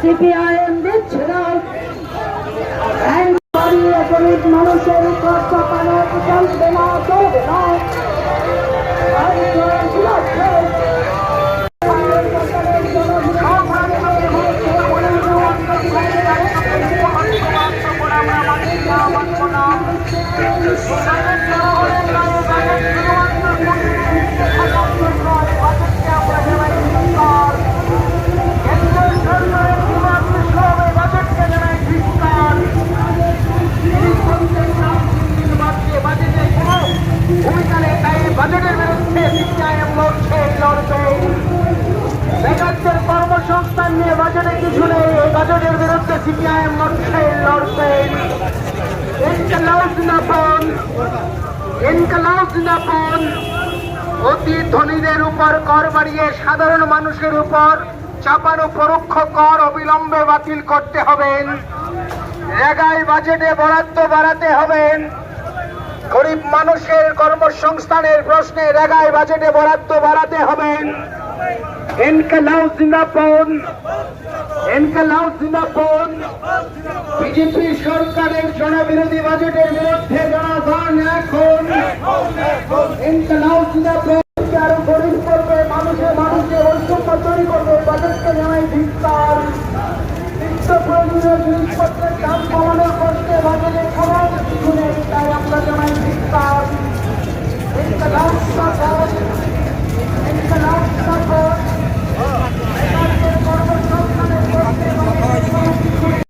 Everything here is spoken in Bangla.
সিপিআইএম দিচ্ছে না গরিব মানুষের উপর চাপানো চলবে না চলবে না বাজেটের বিরুদ্ধে সিপিআইএম লড়ছে লড়বে বেকারদের কর্মসংস্থান নিয়ে বাজেটে কিছু বাজেটের বিরুদ্ধে সিপিআইএম লড়ছে, লড়বে। ইনকালাব জিন্দাবাদ ইনকালাব জিন্দাবাদ অতি ধনীদের উপর কর বাড়িয়ে সাধারণ মানুষের উপর চাপানো পরোক্ষ কর অবিলম্বে বাতিল করতে হবেন রেগাই বাজেটে বরাদ্দ বাড়াতে হবেন গরিব মানুষের কর্মসংস্থানের প্রশ্নে রেগাই বাজেটে বরাদ্দ বাড়াতে হবেন ইনকালাউ জিন্দাবাদ ইনকালাউ জিন্দাবাদ বিজেপি সরকারের জনবিরোধী বাজেটের বিরুদ্ধে জনগণ এখন এনকালাব জিন্দাবাদ আরও গরিব করবে মানুষের মানুষকে ঐক্য তৈরি করবে, বাজেটকে জানাই ধিক্কার। নিত্য প্রয়োজনীয় জিনিসপত্রের দাম কমানোর কষ্টে বাজেটে